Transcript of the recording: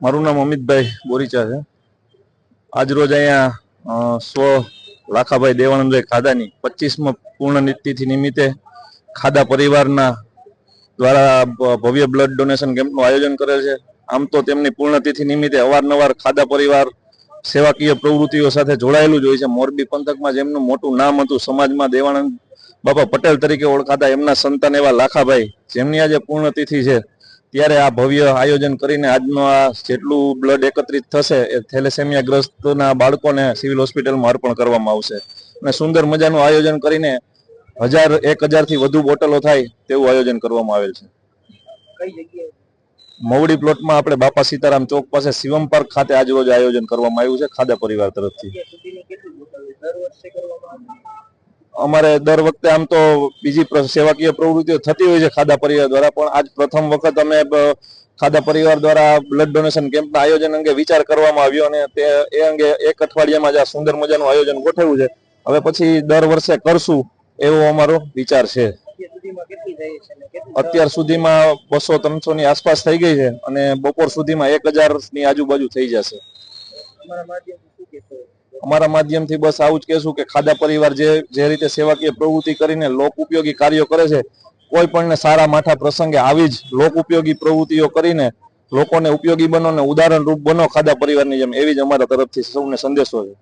મારું નામ અમિતભાઈ બોરીચા છે. આજ રોજ અહીંયા સ્વ લાખાભાઈ દેવાનંદભાઈ ખાદાની પચીસમાં પૂર્ણ તિથિ નિમિત્તે ખાદા પરિવારના દ્વારા ભવ્ય બ્લડ ડોનેશન કેમ્પનું આયોજન કરેલ છે. આમ તો તેમની પૂર્ણ તિથિ નિમિત્તે અવારનવાર ખાદા પરિવાર સેવાકીય પ્રવૃત્તિઓ સાથે જોડાયેલું જ હોય છે. મોરબી પંથકમાં જેમનું મોટું નામ હતું સમાજમાં દેવાનંદ બાપા પટેલ તરીકે ઓળખાતા એમના સંતાન એવા લાખાભાઈ જેમની આજે પૂર્ણ તિથિ છે. ત્યારે આ ભવ્ય આયોજન કરીને આજનો આ જેટલું બ્લડ એકત્રિત થશે એ થેલેસેમિયા ગ્રસ્તના બાળકોને સિવિલ હોસ્પિટલમાં અર્પણ કરવામાં આવશે. અને સુંદર મજાનું આયોજન કરીને હજાર એક હજારથી વધુ બોટલો થાય તેવું આયોજન કરવામાં આવેલ છે. કઈ જગ્યાએ? મવડી પ્લોટમાં આપણે બાપા સીતારામ ચોક પાસે શિવમ પાર્ક ખાતે આજરોજ આયોજન કરવામાં આવ્યું છે ખાદા પરિવાર તરફથી. અમારે દર વખતે આમ તો બીજી સેવાકીય પ્રવૃત્તિઓ થતી હોય છે ખાદા પરિવાર દ્વારા, પણ આજ પ્રથમ વખત અમે ખાદા પરિવાર દ્વારા બ્લડ ડોનેશન કેમ્પના આયોજન અંગે વિચાર કરવામાં આવ્યો અને તે, એ અંગે એક અઠવાડિયામાં જ આ સુંદર મજાનું આયોજન ગોઠવ્યું છે. હવે પછી દર વર્ષે કરશું એવો અમારો વિચાર છે. અત્યાર સુધીમાં બસો ત્રણસો ની આસપાસ થઈ ગઈ છે અને બપોર સુધીમાં એક હજારની આજુબાજુ થઈ જશે. અમારા માધ્યમથી બસ આવું જ કહેશું કે ખાદા પરિવાર જે જે રીતે સેવાકીય પ્રવૃત્તિ કરીને લોક ઉપયોગી કાર્યો કરે છે, કોઈ પણને સારા માઠા પ્રસંગે આવી જ લોક ઉપયોગી પ્રવૃત્તિઓ કરીને લોકોને ઉપયોગી બનો ને ઉદાહરણ રૂપ બનો ખાદા પરિવારની જેમ, એવી જ અમારા તરફથી સૌને સંદેશો છે.